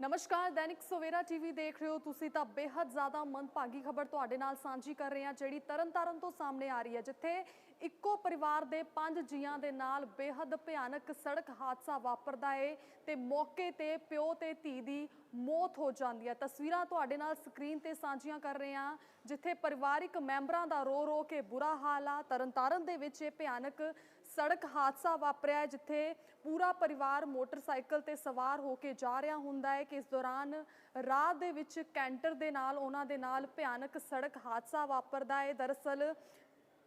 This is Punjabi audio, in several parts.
ਨਮਸਕਾਰ, ਦੈਨਿਕ ਸਵੇਰਾ ਟੀਵੀ ਦੇਖ ਰਹੇ ਹੋ ਤੁਸੀਂ ਤਾਂ ਬੇहद ਜ਼ਿਆਦਾ ਮੰਦਭਾਗੀ ਖਬਰ ਤੁਹਾਡੇ ਨਾਲ ਸਾਂਝੀ ਕਰ ਰਹੇ ਹਾਂ, ਜਿਹੜੀ ਤਰਨਤਾਰਨ ਤੋਂ ਸਾਹਮਣੇ ਆ ਰਹੀ ਹੈ, ਜਿੱਥੇ ਇੱਕੋ ਪਰਿਵਾਰ ਦੇ ਪੰਜ ਜੀਆਂ ਦੇ ਨਾਲ ਬੇਹੱਦ ਭਿਆਨਕ ਸੜਕ ਹਾਦਸਾ ਵਾਪਰਦਾ ਏ ਤੇ ਮੌਕੇ ਤੇ ਪਿਓ ਤੇ ਧੀ ਦੀ ਮੌਤ ਹੋ ਜਾਂਦੀ ਹੈ। ਤਸਵੀਰਾਂ ਤੁਹਾਡੇ ਨਾਲ ਸਕਰੀਨ ਤੇ ਸਾਂਝੀਆਂ ਕਰ ਰਹੇ ਹਾਂ, ਜਿੱਥੇ ਪਰਿਵਾਰਿਕ ਮੈਂਬਰਾਂ ਦਾ ਰੋ ਰੋ ਕੇ ਬੁਰਾ ਹਾਲ ਆ। ਤਰਨਤਾਰਨ ਦੇ ਵਿੱਚ ਇਹ ਭਿਆਨਕ ਸੜਕ ਹਾਦਸਾ ਵਾਪਰਿਆ ਜਿੱਥੇ ਪੂਰਾ ਪਰਿਵਾਰ ਮੋਟਰਸਾਈਕਲ ਤੇ ਸਵਾਰ ਹੋ ਕੇ ਜਾ ਰਿਹਾ ਹੁੰਦਾ ਹੈ ਕਿ ਇਸ ਦੌਰਾਨ ਰਾਹ ਦੇ ਵਿੱਚ ਕੈਂਟਰ ਦੇ ਨਾਲ, ਉਹਨਾਂ ਦੇ ਨਾਲ ਭਿਆਨਕ ਸੜਕ ਹਾਦਸਾ ਵਾਪਰਦਾ ਹੈ। ਦਰਅਸਲ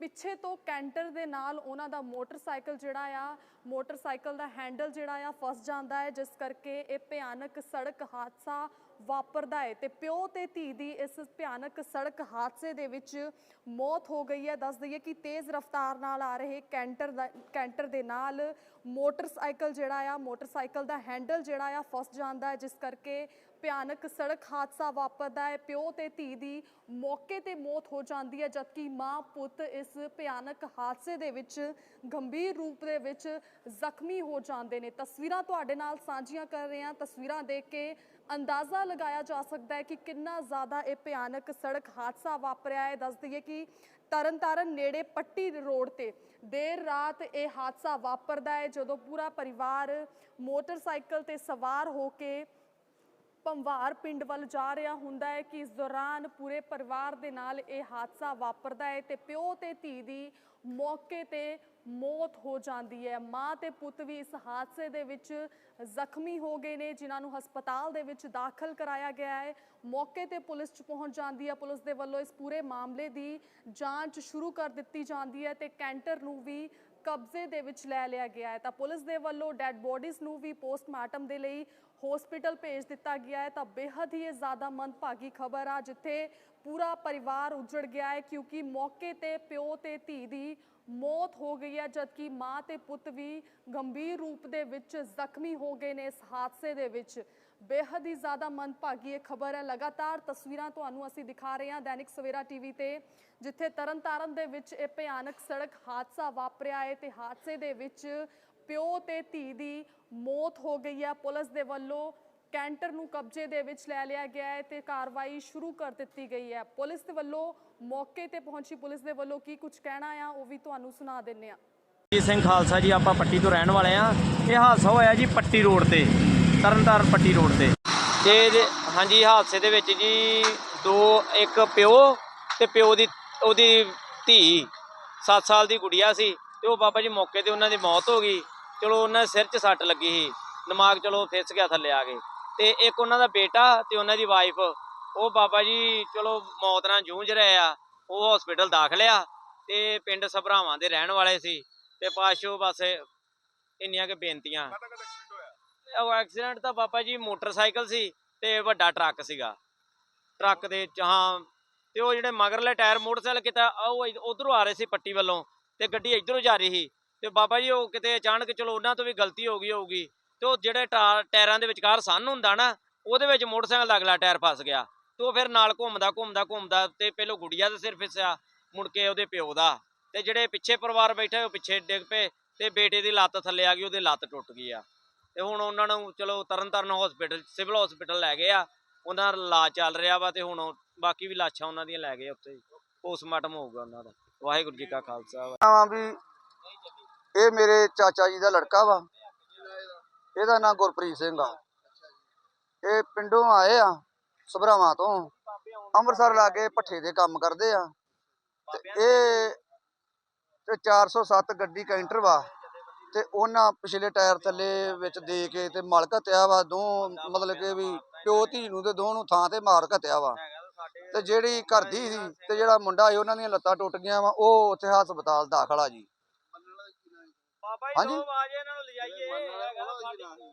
ਪਿੱਛੇ ਤੋਂ ਕੈਂਟਰ ਦੇ ਨਾਲ ਉਹਨਾਂ ਦਾ ਮੋਟਰਸਾਈਕਲ ਜਿਹੜਾ ਆ, ਮੋਟਰਸਾਈਕਲ ਦਾ ਹੈਂਡਲ ਜਿਹੜਾ ਆ ਫਸ ਜਾਂਦਾ ਹੈ, ਜਿਸ ਕਰਕੇ ਇਹ ਭਿਆਨਕ ਸੜਕ ਹਾਦਸਾ ਵਾਪਰਦਾ ਹੈ ਤੇ ਪਿਓ ਤੇ ਧੀ ਦੀ ਇਸ ਭਿਆਨਕ ਸੜਕ ਹਾਦਸੇ ਦੇ ਵਿੱਚ ਮੌਤ ਹੋ ਗਈ ਹੈ। ਦੱਸ ਦਈਏ ਕਿ ਤੇਜ਼ ਰਫ਼ਤਾਰ ਨਾਲ ਆ ਰਹੇ ਕੈਂਟਰ ਦਾ, ਕੈਂਟਰ ਦੇ ਨਾਲ ਮੋਟਰਸਾਈਕਲ ਜਿਹੜਾ ਆ, ਮੋਟਰਸਾਈਕਲ ਦਾ ਹੈਂਡਲ ਜਿਹੜਾ ਆ ਫਸ ਜਾਂਦਾ ਹੈ, ਜਿਸ ਕਰਕੇ ਭਿਆਨਕ ਸੜਕ ਹਾਦਸਾ ਵਾਪਰਦਾ ਹੈ। ਪਿਓ ਤੇ ਧੀ ਦੀ ਮੌਕੇ ਤੇ ਮੌਤ ਹੋ ਜਾਂਦੀ ਹੈ, ਜਦਕਿ ਮਾਂ ਪੁੱਤ ਇਸ ਭਿਆਨਕ ਹਾਦਸੇ ਦੇ ਵਿੱਚ ਗੰਭੀਰ ਰੂਪ ਦੇ ਵਿੱਚ ਜ਼ਖਮੀ ਹੋ ਜਾਂਦੇ ਨੇ। ਤਸਵੀਰਾਂ ਤੁਹਾਡੇ ਨਾਲ ਸਾਂਝੀਆਂ ਕਰ ਰਹੇ ਹਾਂ। ਤਸਵੀਰਾਂ ਦੇਖ ਕੇ ਅੰਦਾਜ਼ਾ ਲਗਾਇਆ ਜਾ ਸਕਦਾ ਹੈ ਕਿ ਕਿੰਨਾ ਜ਼ਿਆਦਾ ਇਹ ਭਿਆਨਕ ਸੜਕ ਹਾਦਸਾ ਵਾਪਰਿਆ ਹੈ। ਦੱਸ ਦਈਏ ਕਿ ਤਰਨਤਾਰਨ ਨੇੜੇ ਪੱਟੀ ਰੋਡ ਤੇ ਦੇਰ ਰਾਤ ਇਹ ਹਾਦਸਾ ਵਾਪਰਦਾ ਹੈ। ਜਦੋਂ ਪੂਰਾ ਪਰਿਵਾਰ ਮੋਟਰਸਾਈਕਲ ਤੇ ਸਵਾਰ ਹੋ ਕੇ ਪੰਵਾਰ ਪਿੰਡ ਵੱਲ ਜਾ ਰਿਹਾ ਹੁੰਦਾ ਹੈ ਕਿ ਇਸ ਦੌਰਾਨ ਪੂਰੇ ਪਰਿਵਾਰ ਦੇ ਨਾਲ ਇਹ ਹਾਦਸਾ ਵਾਪਰਦਾ ਹੈ ਤੇ ਪਿਓ ਤੇ ਧੀ ਦੀ ਮੌਕੇ ਤੇ ਮੌਤ ਹੋ ਜਾਂਦੀ ਹੈ। ਮਾਂ ਤੇ ਪੁੱਤ ਵੀ ਇਸ ਹਾਦਸੇ ਦੇ ਵਿੱਚ ਜ਼ਖਮੀ ਹੋ ਗਏ ਨੇ, ਜਿਨ੍ਹਾਂ ਨੂੰ ਹਸਪਤਾਲ ਦੇ ਵਿੱਚ ਦਾਖਲ ਕਰਾਇਆ ਗਿਆ ਹੈ। ਮੌਕੇ ਤੇ ਪੁਲਿਸ ਚ ਪਹੁੰਚ ਜਾਂਦੀ ਹੈ। ਪੁਲਿਸ ਦੇ ਵੱਲੋਂ ਇਸ ਪੂਰੇ ਮਾਮਲੇ ਦੀ ਜਾਂਚ ਸ਼ੁਰੂ ਕਰ ਦਿੱਤੀ ਜਾਂਦੀ ਹੈ ਤੇ ਕੈਂਟਰ ਨੂੰ ਵੀ ਕਬਜ਼ੇ ਦੇ ਵਿੱਚ ਲੈ ਲਿਆ ਗਿਆ ਹੈ। ਤਾਂ ਪੁਲਿਸ ਦੇ ਵੱਲੋਂ ਡੈੱਡ ਬੋਡੀਜ਼ ਨੂੰ ਵੀ ਪੋਸਟਮਾਰਟਮ ਦੇ ਲਈ ਹਸਪੀਟਲ ਭੇਜ ਦਿੱਤਾ ਗਿਆ ਹੈ, ਤਾਂ ਬੇहद ਹੀ ਇਹ ਜ਼ਿਆਦਾ ਮੰਦਭਾਗੀ ਖਬਰ ਆ, ਜਿੱਥੇ ਪੂਰਾ ਪਰਿਵਾਰ ਉਜੜ ਗਿਆ ਹੈ, ਕਿਉਂਕਿ ਮੌਕੇ ਤੇ ਪਿਓ ਤੇ ਧੀ ਦੀ ਮੌਤ ਹੋ ਗਈ ਹੈ, ਜਦਕਿ ਮਾਂ ਤੇ ਪੁੱਤ ਵੀ ਗੰਭੀਰ ਰੂਪ ਦੇ ਵਿੱਚ ਜ਼ਖਮੀ ਹੋ ਗਏ ਨੇ ਇਸ ਹਾਦਸੇ ਦੇ ਵਿੱਚ। ਬੇहद ਹੀ ਜ਼ਿਆਦਾ ਮੰਦਭਾਗੀ ਇਹ ਖਬਰ ਹੈ। ਲਗਾਤਾਰ ਤਸਵੀਰਾਂ ਤੁਹਾਨੂੰ ਅਸੀਂ ਦਿਖਾ ਰਹੇ ਹਾਂ ਦੈਨਿਕ ਸਵੇਰਾ ਟੀਵੀ ਤੇ, ਜਿੱਥੇ ਤਰਨਤਾਰਨ ਦੇ ਵਿੱਚ ਇਹ ਭਿਆਨਕ ਸੜਕ ਹਾਦਸਾ ਵਾਪਰਿਆ ਹੈ। ਤੇ ਹਾਦਸੇ ਦੇ ਵਿੱਚ ਪਿਓ ਤੇ ਧੀ ਦੀ ਮੌਤ ਹੋ ਗਈ ਹੈ। ਪੁਲਿਸ ਦੇ ਵੱਲੋਂ ਕੈਂਟਰ ਨੂੰ ਕਬਜ਼ੇ ਦੇ ਵਿੱਚ ਲੈ ਲਿਆ ਗਿਆ ਹੈ ਤੇ ਕਾਰਵਾਈ ਸ਼ੁਰੂ ਕਰ ਦਿੱਤੀ ਗਈ ਹੈ। ਪੁਲਿਸ ਦੇ ਵੱਲੋਂ ਮੌਕੇ ਤੇ ਪਹੁੰਚੀ ਪੁਲਿਸ ਦੇ ਵੱਲੋਂ ਕੀ ਕੁਝ ਕਹਿਣਾ ਆ, ਉਹ ਵੀ ਤੁਹਾਨੂੰ ਸੁਣਾ ਦਿੰਨੇ ਆ ਜੀ, ਸਿੰਘ ਖਾਲਸਾ ਜੀ, ਆਪਾਂ ਪੱਟੀ ਤੋਂ ਰਹਿਣ ਵਾਲੇ ਆ ਇਹ ਹਾਦਸਾ ਹੋਇਆ ਜੀ ਪੱਟੀ ਰੋਡ ਤੇ, ਤਰਨਤਾਰਨ ਪੱਟੀ ਰੋਡ ਤੇ। ਤੇ ਹਾਂਜੀ ਹਾਦਸੇ ਦੇ ਵਿੱਚ ਜੀ ਦੋ, ਇੱਕ ਪਿਓ ਤੇ ਪਿਓ ਦੀ, ਉਹਦੀ ਧੀ 7 ਸਾਲ ਦੀ ਗੁੜੀਆ ਸੀ। ਤੇ ਉਹ ਬਾਬਾ ਜੀ ਮੌਕੇ ਤੇ ਉਹਨਾਂ ਦੀ ਮੌਤ ਹੋ ਗਈ। ਚਲੋ ਉਹਨਾਂ ਦੇ ਸਿਰ 'ਚ ਸੱਟ ਲੱਗੀ ਸੀ ਦਿਮਾਗ ਚਲੋ ਫਿਸ ਗਿਆ ਥੱਲੇ ਆ ਕੇ। ਤੇ ਇੱਕ ਉਹਨਾਂ ਦਾ ਬੇਟਾ ਤੇ ਉਹਨਾਂ ਦੀ ਵਾਈਫ ਉਹ ਬਾਬਾ ਜੀ ਚਲੋ ਮੌਤ ਨਾਲ ਜੂਝ ਰਹੇ ਆ ਉਹ ਹਸਪੀਟਲ ਦਾਖਲ ਆ ਤੇ ਪਿੰਡ ਸਭਰਾਵਾਂ ਦੇ ਰਹਿਣ ਵਾਲੇ ਸੀ ਤੇ ਪਾਸ਼ੋ ਬਸ ਇੰਨੀਆਂ ਕਿ ਬੇਨਤੀਆਂ। ਉਹ ਐਕਸੀਡੈਂਟ ਤਾਂ ਬਾਬਾ ਜੀ ਮੋਟਰਸਾਈਕਲ ਸੀ ਤੇ ਵੱਡਾ ਟਰੱਕ ਸੀਗਾ। ਟਰੱਕ ਦੇ ਹਾਂ ਤੇ ਉਹ ਜਿਹੜੇ ਮਗਰਲੇ ਟਾਇਰ ਮੋਟਰਸਾਈਕਲ ਕਿਤਾ ਉਹ ਉਧਰੋਂ ਆ ਰਹੇ ਸੀ ਪੱਟੀ ਵੱਲੋਂ ਤੇ ਗੱਡੀ ਇਧਰੋਂ ਜਾ ਰਹੀ ਸੀ। ਤੇ ਬਾਬਾ ਜੀ ਉਹ ਕਿਤੇ ਅਚਾਨਕ ਚਲੋ ਉਹਨਾਂ ਤੋਂ ਵੀ ਗਲਤੀ ਹੋ ਗਈ ਹੋਊਗੀ, ਤੇ ਉਹ ਜਿਹੜੇ ਟਾਇਰਾਂ ਦੇ ਵਿਚਕਾਰ ਸੰਨ ਹੁੰਦਾ ਨਾ, ਉਹਦੇ ਵਿੱਚ ਮੋਟਰਸਾਈਕਲ ਦਾ ਅਗਲਾ ਟਾਇਰ ਫਸ ਗਿਆ, ਤੇ ਉਹ ਫਿਰ ਨਾਲ ਘੁੰਮਦਾ ਘੁੰਮਦਾ ਘੁੰਮਦਾ ਤੇ ਪਹਿਲੋਂ ਗੁੜੀਆ ਦੇ ਸਿਰ ਫਿਸਿਆ, ਮੁੜ ਕੇ ਉਹਦੇ ਪਿਓ ਦਾ, ਤੇ ਜਿਹੜੇ ਪਿੱਛੇ ਪਰਿਵਾਰ ਬੈਠੇ ਉਹ ਪਿੱਛੇ ਡਿੱਗ ਪਏ, ਤੇ ਬੇਟੇ ਦੀ ਲੱਤ ਥੱਲੇ ਆ ਗਈ, ਉਹਦੀ ਲੱਤ ਟੁੱਟ ਗਈ ਆ, ਤੇ ਹੁਣ ਉਹਨਾਂ ਨੂੰ ਚਲੋ ਤਰਨਤਾਰਨ ਹਸਪੀਟਲ ਸਿਵਲ ਹਸਪੀਟਲ ਲੈ ਗਏ ਆ, ਉਹਨਾਂ ਦਾ ਇਲਾਜ ਚੱਲ ਰਿਹਾ ਵਾ, ਤੇ ਹੁਣ ਬਾਕੀ ਵੀ ਲਾਸ਼ਾਂ ਉਹਨਾਂ ਦੀਆਂ ਲੈ ਗਏ ਉੱਥੇ ਪੋਸਟਮਾਰਟਮ ਹੋਊਗਾ ਉਹਨਾਂ ਦਾ, ਵਾਹਿਗੁਰੂ ਜੀ ਕਾ ਖਾਲਸਾ। ਆ ਵੀ ਇਹ ਮੇਰੇ ਚਾਚਾ ਜੀ ਦਾ ਲੜਕਾ ਵਾ। ਇਹਦਾ ਨਾਮ ਗੁਰਪ੍ਰੀਤ ਸਿੰਘ ਆ। ਇਹ ਪਿੰਡੋਂ ਆਏ ਆ ਸਭਰਾਵਾਂ ਤੋਂ। ਅੰਮ੍ਰਿਤਸਰ ਲਾਗੇ ਭੱਠੇ ਦੇ ਕੰਮ ਕਰਦੇ ਆ। ਤੇ ਇਹ ਤੇ 407 ਗੱਡੀ ਕੈਂਟਰ ਵਾ। ਤੇ ਉਹਨਾਂ ਪਿਛਲੇ ਟਾਇਰ ਥੱਲੇ ਵਿੱਚ ਦੇ ਕੇ ਤੇ ਮਲ ਘਤਿਆ ਵਾ। ਦੋ ਮਤਲਬ ਕਿ ਵੀ ਪਿਓ ਧੀ ਨੂੰ ਤੇ ਦੋ ਨੂੰ ਥਾਂ ਤੇ ਮਾਰ ਘਤਿਆ ਵਾ। ਤੇ ਜਿਹੜੀ ਘਰ ਦੀ ਸੀ ਤੇ ਜਿਹੜਾ ਮੁੰਡਾ ਸੀ ਉਹਨਾਂ ਦੀਆਂ ਲੱਤਾਂ ਟੁੱਟ ਗਈਆਂ ਵਾ। ਉਹ ਉੱਥੇ ਹਸਪਤਾਲ ਦਾਖਲ ਆ ਜੀ, ਹਾਂਜੀ। ਦੋ ਆਵਾਜ਼ ਇਹਨਾਂ ਨੂੰ ਲਿਜਾਈਏ।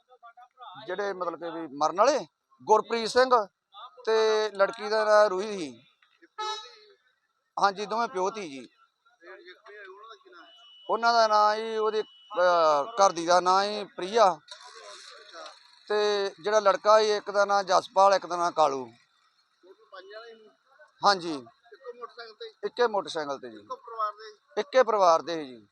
ਜਿਹੜੇ ਮਤਲਬ ਕਿ ਵੀ ਮਰਨ ਵਾਲੇ ਗੁਰਪ੍ਰੀਤ ਸਿੰਘ ਤੇ ਲੜਕੀ ਦਾ ਨਾਂ ਰੂਹੀ ਸੀ। ਹਾਂਜੀ ਦੋਵੇਂ ਪਿਓ ਧੀ ਜੀ। ਉਹਨਾਂ ਦਾ ਨਾਂ ਜੀ ਉਹਦੀ ਘਰ ਦੀ ਦਾ ਨਾਂ ਹੀ ਪ੍ਰਿਆ। ਤੇ ਜਿਹੜਾ ਲੜਕਾ ਸੀ ਇੱਕ ਦਾ ਨਾਂ ਜਸਪਾਲ ਇੱਕ ਦਾ ਨਾਂ ਕਾਲੂ। ਹਾਂਜੀ। ਇੱਕੇ ਮੋਟਰਸਾਈਕਲ ਤੇ ਜੀ। ਇੱਕੇ ਪਰਿਵਾਰ ਦੇ ਸੀ ਜੀ।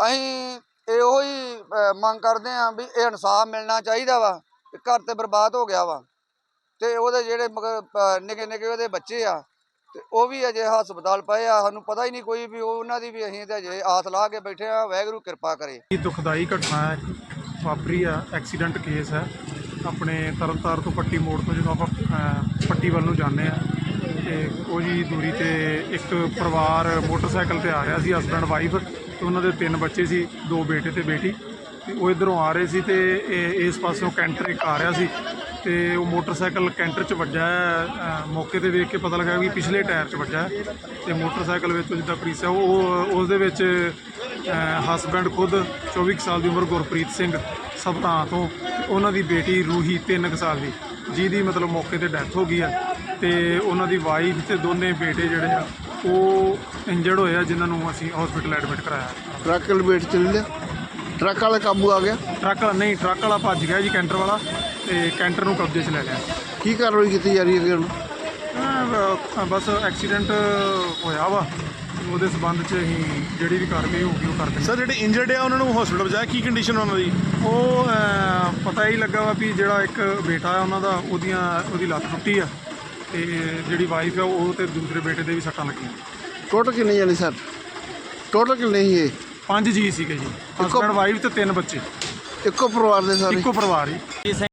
ਅਸੀਂ ਇਹੋ ਹੀ ਮੰਗ ਕਰਦੇ ਆਂ ਵੀ ਇਹ ਇਨਸਾਫ ਮਿਲਣਾ ਚਾਹੀਦਾ ਵਾ ਘਰ ਤੇ ਬਰਬਾਦ ਹੋ ਗਿਆ ਵਾ ਤੇ ਉਹਦੇ ਜਿਹੜੇ ਮਗਰ ਨਿੱਕੇ ਨਿੱਕੇ ਉਹਦੇ ਬੱਚੇ ਆ ਤੇ ਉਹ ਵੀ ਅਜੇ ਹਸਪਤਾਲ ਪਏ ਆ, ਸਾਨੂੰ ਪਤਾ ਹੀ ਨਹੀਂ ਕੋਈ ਵੀ ਉਹਨਾਂ ਦੀ ਵੀ ਅਸੀਂ ਤੇ ਅਜੇ ਆਸ ਲਾ ਕੇ ਬੈਠੇ ਆ, ਵਾਹਿਗੁਰੂ ਕਿਰਪਾ ਕਰੇ। ਇਹ ਦੁਖਦਾਈ ਘਟਨਾ ਹੈ, ਵਾਪਰੀ ਆ, ਐਕਸੀਡੈਂਟ ਕੇਸ ਹੈ, ਆਪਣੇ ਤਰਨਤਾਰ ਤੋਂ ਪੱਟੀ ਮੋੜ ਤੋਂ ਜਦੋਂ ਆਪਾਂ ਪੱਟੀ ਵੱਲ ਨੂੰ ਜਾਂਦੇ ਆ ਤੇ ਉਹ ਜੀ ਦੂਰੀ ਤੇ ਇੱਕ ਪਰਿਵਾਰ ਮੋਟਰਸਾਈਕਲ ਤੇ ਆ ਰਿਹਾ ਸੀ ਹਸਬੰਡ ਵਾਈਫ ਤੇ ਉਹਨਾਂ ਦੇ ਤਿੰਨ ਬੱਚੇ ਸੀ, ਦੋ ਬੇਟੇ ਤੇ ਬੇਟੀ। ਤੇ ਉਹ ਇਧਰੋਂ ਆ ਰਹੇ ਸੀ ਤੇ ਇਹ ਇਸ ਪਾਸਿਓਂ ਕੈਂਟਰ ਇੱਕ ਆ ਰਿਹਾ ਸੀ। ਤੇ ਉਹ ਮੋਟਰਸਾਈਕਲ ਕੈਂਟਰ 'ਚ ਵੱਜਾ ਮੌਕੇ ਤੇ ਵੇਖ ਕੇ ਪਤਾ ਲੱਗਾ ਕਿ ਪਿਛਲੇ ਟਾਇਰ 'ਚ ਵੱਜਾ ਹੈ ਤੇ ਮੋਟਰਸਾਈਕਲ ਵਿੱਚ ਜਿੱਦਾਂ ਪ੍ਰੀਸਾ ਉਹ, ਉਸ ਦੇ ਵਿੱਚ ਹਸਬੈਂਡ ਖੁਦ 24 ਕੁ ਸਾਲ ਦੀ ਉਮਰ ਗੁਰਪ੍ਰੀਤ ਸਿੰਘ ਸਭਤਾਂ ਤੋਂ, ਉਹਨਾਂ ਦੀ ਬੇਟੀ ਰੂਹੀ 3 ਕੁ ਸਾਲ ਦੀ, ਜਿਹਦੀ ਮਤਲਬ ਮੌਕੇ ਤੇ ਡੈਥ ਹੋ ਗਈ ਆ। ਤੇ ਉਹਨਾਂ ਦੀ ਵਾਈਫ ਤੇ ਦੋਨੇ ਬੇਟੇ ਜਿਹੜੇ ਆ ਉਹ ਇੰਜਰਡ ਹੋਏ ਆ ਜਿਨ੍ਹਾਂ ਨੂੰ ਅਸੀਂ ਹਸਪੀਟਲ ਐਡਮਿਟ ਕਰਾਇਆ। ਟਰੱਕ ਲਪੇਟ ਚ ਲੈ ਲਿਆ। ਟਰੱਕ ਵਾਲਾ ਕਾਬੂ ਆ ਗਿਆ? ਟਰੱਕ ਵਾਲਾ ਨਹੀਂ ਟਰੱਕ ਵਾਲਾ ਭੱਜ ਗਿਆ ਜੀ ਕੈਂਟਰ ਵਾਲਾ ਤੇ ਕੈਂਟਰ ਨੂੰ ਕਬਜ਼ੇ 'ਚ ਲੈ ਲਿਆ। ਕੀ ਕਾਰਵਾਈ ਕੀਤੀ ਜਾ ਰਹੀ ਹੈ ਹੁਣ ਅਹ ਬਸ ਐਕਸੀਡੈਂਟ ਹੋਇਆ ਵਾ। ਉਹਦੇ ਸਬੰਧ 'ਚ ਅਸੀਂ ਜਿਹੜੀ ਵੀ ਕਾਰਵਾਈ ਹੋਊਗੀ ਉਹ ਕਰ ਦਿੰਦੇ ਸਰ ਜਿਹੜੇ ਇੰਜਰਡ ਆ ਉਹਨਾਂ ਨੂੰ ਹਸਪੀਟਲ ਪਹੁੰਚਾਇਆ ਕੀ ਕੰਡੀਸ਼ਨ ਉਹਨਾਂ ਦੀ? ਉਹ ਅਹ, ਪਤਾ ਹੀ ਲੱਗਾ ਵਾ ਵੀ ਜਿਹੜਾ ਇੱਕ ਬੇਟਾ ਆ ਉਹਨਾਂ ਦਾ ਉਹਦੀਆਂ ਉਹਦੀ ਲੱਤ ਟੁੱਟੀ ਆ। ਤੇ ਜਿਹੜੀ ਵਾਈਫ ਆ ਉਹ ਤੇ ਦੂਸਰੇ ਬੇਟੇ ਦੇ ਵੀ ਸੱਟਾਂ ਲੱਗੀਆਂ। ਟੋਟਲ ਕਿੰਨੇ ਜਾਣੇ ਸਰ ਟੋਟਲ ਕਿੰਨੇ ਸੀ ਇਹ? ਪੰਜ ਜੀ ਸੀਗੇ ਜੀ। ਹਸਬੰਡ ਵਾਈਫ ਤੇ ਤਿੰਨ ਬੱਚੇ। ਇੱਕੋ ਪਰਿਵਾਰ ਦੇ ਸਾਰੇ? ਇੱਕੋ ਪਰਿਵਾਰ ਹੀ।